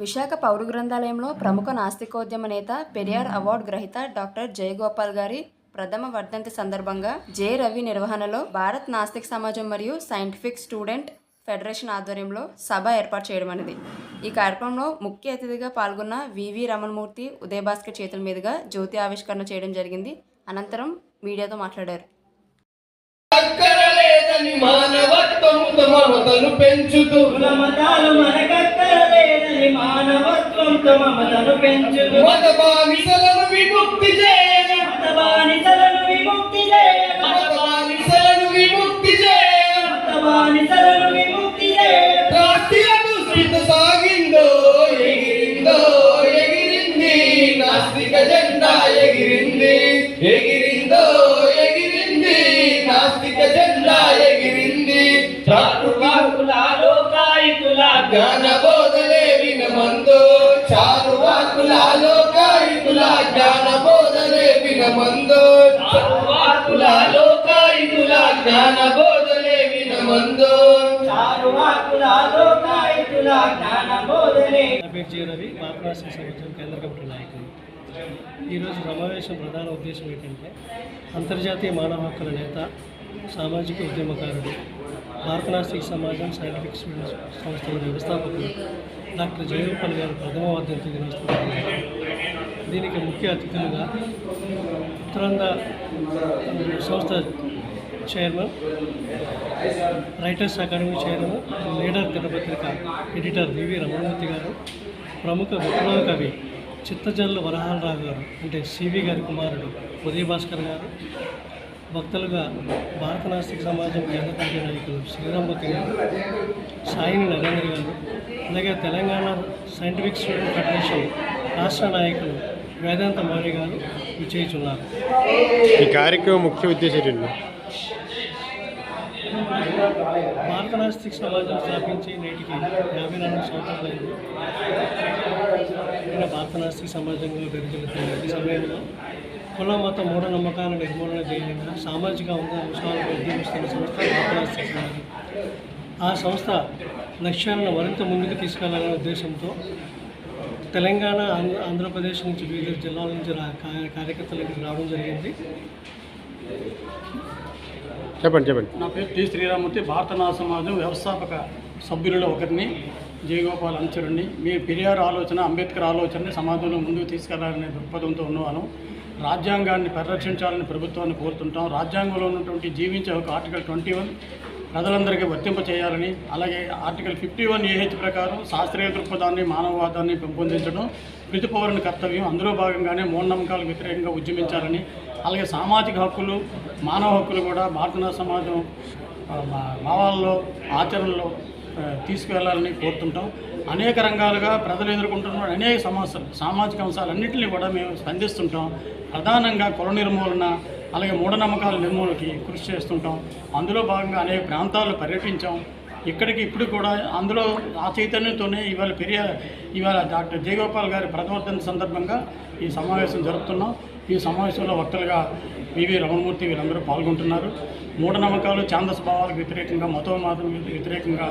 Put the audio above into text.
విశాఖ పౌర గ్రంథాలయంలో ప్రముఖ నాస్తికోద్యమ నేత పెరియార్ అవార్డు గ్రహీత డాక్టర్ జయగోపాల్ గారి ప్రథమ వర్ధంతి సందర్భంగా జే. రవి నిర్వహణలో భారత్ నాస్తిక సమాజం మరియు సైంటిఫిక్ స్టూడెంట్ ఫెడరేషన్ ఆధ్వర్యంలో సభ ఏర్పాటు చేయడం అనేది. ఈ కార్యక్రమంలో ముఖ్య అతిథిగా పాల్గొన్న వివి రమణమూర్తి ఉదయభాస్కర్ చేతుల మీదుగా జ్యోతి ఆవిష్కరణ చేయడం జరిగింది. అనంతరం మీడియాతో మాట్లాడారు. మమతను పెంచుతూ. కులమతాలు మనకక్కరలేదని మానవత్వంతో మమతను పెంచుతూ. మత బానిసలను విముక్తి చేయన మత బానిసలను విముక్తి చేయగా మత బానిసలను విముక్తి చేయన మత బానిసలను విముక్తి చేయగా రాష్ట్రీయ దుస్థిత సాగిందో ఎగిరిందో ఎగిరింది. నాస్తిక జెండా ఎగిరింది. ఎగిరిందో ఎగిరింది. నాస్తిక జెండా ఎగిరింది వాకుల లోకాయుతుల జ్ఞాన బోధలే వినమందో చారు వాకుల లోకాయుతుల జ్ఞాన బోధలే వినమందో. వాకుల లోకాయుతుల జ్ఞాన రవి పాపనాశ సమాజం కేంద్ర కమిటీ నాయకులు. ఈరోజు సమావేశం ప్రధాన ఉద్దేశం ఏంటంటే అంతర్జాతీయ మానవ హక్కుల నేత సామాజిక ఉద్యమకారుడు భారతనాస్తిక సమాజం సైంటిఫిక్ స్టూడెంట్స్ సంస్థల వ్యవస్థాపకులు డాక్టర్ జయగోపాల్ గారు ప్రథమ వర్ధంతి దినోత్సవం దీనికి ముఖ్య అతిథులుగా ఉత్తరాంధ్ర సంస్థ chairman writers academy chairman leader దినపత్రిక ఎడిటర్ వివి రమణమూర్తి గారు ప్రముఖ విప్లవ కవి చిత్తజల్లు వరహాలరావు గారు అంటే సివి గారి కుమారుడు ఉదయ భాస్కర్ గారు భక్తులుగా భారత నాస్తిక సమాజం కేంద్ర కమిటీ నాయకులు శ్రీరామూర్తి గారు సాయిని నరేంద్ర గారు అలాగే తెలంగాణ సైంటిఫిక్ స్టూడెంట్ ఫెడరేషన్ రాష్ట్ర నాయకులు వేదాంత మౌర్య గారు విజయించున్నారు ఈ కార్యక్రమం ముఖ్య ఉద్దేశం ఏంటి? భారత నాస్తిక సమాజం స్థాపించి నేటికి యాభై నాలుగు సంవత్సరాలు భారత నాస్తిక సమాజంగా పెరుగుతున్న ఈ సమయంలో కుల మత మూఢనమ్మకాల నిర్మూలన ధ్యేయంగా సామాజిక అంశ- అంశాలను ఉద్యమిస్తున్న సంస్థ ఆ సంస్థ లక్ష్యాలను మరింత ముందుకు తీసుకెళ్ళాలనే ఉద్దేశంతో తెలంగాణ ఆంధ్ర ఆంధ్రప్రదేశ్ నుంచి వివిధ జిల్లాల నుంచి కార్యకర్తలు ఇక్కడికి రావడం జరిగింది. చెప్పండి చెప్పండి. నా పేరు టి శ్రీరామూర్తి భారత నా సమాజం వ్యవస్థాపక సభ్యులలో ఒకరిని జయగోపాల్ అనుచరుణ్ణి. మీ పెరియార్ ఆలోచన అంబేద్కర్ ఆలోచనని సమాజంలో ముందుకు తీసుకెళ్ళాలనే దృక్పథంతో ఉన్నవాను రాజ్యాంగాన్ని పరిరక్షించాలని ప్రభుత్వాన్ని కోరుతుంటాం. రాజ్యాంగంలో ఉన్నటువంటి జీవించే ఒక ఆర్టికల్ ట్వంటీ వన్ ప్రజలందరికీ వర్తింప చేయాలని అలాగే ఆర్టికల్ ఫిఫ్టీ వన్ ఏహెచ్ ప్రకారం శాస్త్రీయ దృక్పథాన్ని మానవవాదాన్ని పెంపొందించడం ప్రతి పౌరుని కర్తవ్యం అందులో భాగంగానే మూఢనమ్మకాలకు వ్యతిరేకంగా ఉద్యమించాలని అలాగే సామాజిక హక్కులు మానవ హక్కులు కూడా భారతీయ సమాజం ఆ, భావాల్లో ఆచరణలో తీసుకువెళ్ళాలని కోరుతుంటాం. అనేక రంగాలుగా ప్రజలు ఎదుర్కొంటున్న అనేక సమస్యలు సామాజిక అంశాలన్నింటినీ కూడా మేము స్పందిస్తుంటాం. ప్రధానంగా కుల నిర్మూలన అలాగే మూఢనమ్మకాల నిర్మూలనకి కృషి చేస్తుంటాం. అందులో భాగంగా అనేక ప్రాంతాలు పర్యటించాం. ఇక్కడికి ఇప్పుడు కూడా అందులో ఆ చైతన్యంతోనే ఇవాళ పెరియ ఇవాళ డాక్టర్ జయగోపాల్ గారి ప్రథమవర్ధన సందర్భంగా ఈ సమావేశం జరుపుతున్నాం. ఈ సమావేశంలో వక్తలుగా వివి రమణమూర్తి వీళ్ళందరూ పాల్గొంటున్నారు. మూఢనమ్మకాలు ఛాందస భావాలకు వ్యతిరేకంగా మతోన్మాదం వ్యతిరేకంగా